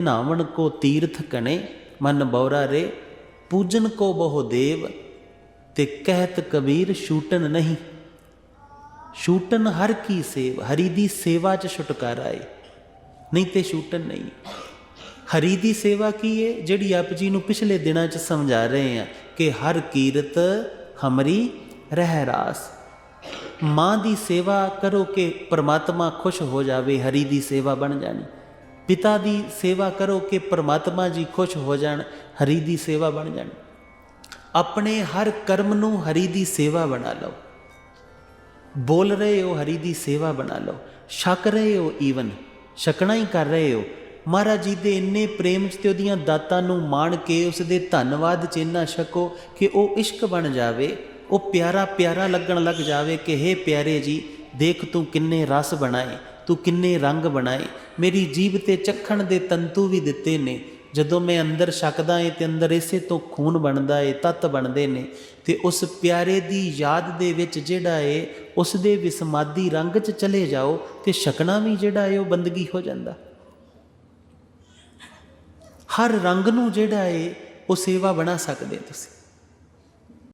ਨਾਵਣ ਕੋ ਤੀਰਥ ਕਣੇ ਮਨ ਬੌਰਾ ਰੇ ਪੂਜਨ ਕੋ ਬਹੁ ਦੇਵ ਤੇ ਕਹਿਤ ਕਬੀਰ ਛੂਟਨ ਨਹੀਂ ਛੂਟਨ ਹਰ ਕੀ ਸੇਵ ਹਰੀ ਦੀ ਸੇਵਾ ਚ ਛੁਟਕਾਰਾ ਏ ਨਹੀਂ ਤੇ ਛੂਟਨ ਨਹੀਂ ਹਰੀ ਦੀ ਸੇਵਾ ਕੀ ਏ ਜਿਹੜੀ ਆਪ ਜੀ ਨੂੰ ਪਿਛਲੇ ਦਿਨਾਂ ਚ ਸਮਝਾ ਰਹੇ ਆ ਕਿ ਹਰ ਕੀਰਤ ਹਮਰੀ ਰਹਿ ਰਾਸ ਮਾਂ ਦੀ ਸੇਵਾ ਕਰੋ ਕਿ ਪ੍ਰਮਾਤਮਾ ਖੁਸ਼ ਹੋ ਜਾਵੇ ਹਰੀ ਦੀ ਸੇਵਾ ਬਣ ਜਾਣੀ ਪਿਤਾ ਦੀ ਸੇਵਾ ਕਰੋ ਕਿ ਪ੍ਰਮਾਤਮਾ ਜੀ ਖੁਸ਼ ਹੋ ਜਾਣ, ਹਰੀ ਦੀ ਸੇਵਾ ਬਣ ਜਾਣ। ਆਪਣੇ ਹਰ ਕਰਮ ਨੂੰ ਹਰੀ ਦੀ ਸੇਵਾ ਬਣਾ ਲਓ। ਬੋਲ ਰਹੇ ਹੋ ਹਰੀ ਦੀ ਸੇਵਾ ਬਣਾ ਲਓ। ਛਕ ਰਹੇ ਹੋ ਈਵਨ, ਛਕਣਾ ਹੀ ਕਰ ਰਹੇ ਹੋ। ਮਹਾਰਾਜ ਜੀ ਦੇ ਇੰਨੇ ਪ੍ਰੇਮ ਚ ਤੇ ਉਹਦੀਆਂ ਦਾਤਾਂ ਨੂੰ ਮਾਣ ਕੇ ਉਸ ਦੇ ਧੰਨਵਾਦ ਚ ਇੰਨਾ ਛਕੋ ਕਿ ਉਹ ਇਸ਼ਕ ਬਣ ਜਾਵੇ, ਉਹ ਪਿਆਰਾ ਪਿਆਰਾ ਲੱਗਣ ਲੱਗ ਜਾਵੇ ਕਿ ਹੇ ਪਿਆਰੇ ਜੀ, ਦੇਖ ਤੂੰ ਕਿੰਨੇ ਰਸ ਬਣਾਏ। ਤੂੰ ਕਿੰਨੇ ਰੰਗ ਬਣਾਏ? ਮੇਰੀ ਜੀਭ ਤੇ ਚੱਖਣ ਦੇ ਤੰਤੂ ਵੀ ਦਿੱਤੇ ਨੇ। ਜਦੋਂ ਮੈਂ ਅੰਦਰ ਛਕਦਾ ਏ ਤੇ ਅੰਦਰ ਇਸੇ ਤੋਂ ਖੂਨ ਬਣਦਾ ਏ, ਤਤ ਬਣਦੇ ਨੇ। ਤੇ ਉਸ ਪਿਆਰੇ ਦੀ ਯਾਦ ਦੇ ਵਿੱਚ ਜਿਹੜਾ ਏ, ਉਸ ਦੇ ਵਿਸਮਾਦੀ ਰੰਗ 'ਚ ਚਲੇ ਜਾਓ ਤੇ ਛਕਣਾ ਵੀ ਜਿਹੜਾ ਏ, ਉਹ ਬੰਦਗੀ ਹੋ ਜਾਂਦਾ। ਹਰ ਰੰਗ ਨੂੰ ਜਿਹੜਾ ਏ, ਉਹ ਸੇਵਾ ਬਣਾ ਸਕਦੇ ਤੁਸੀਂ।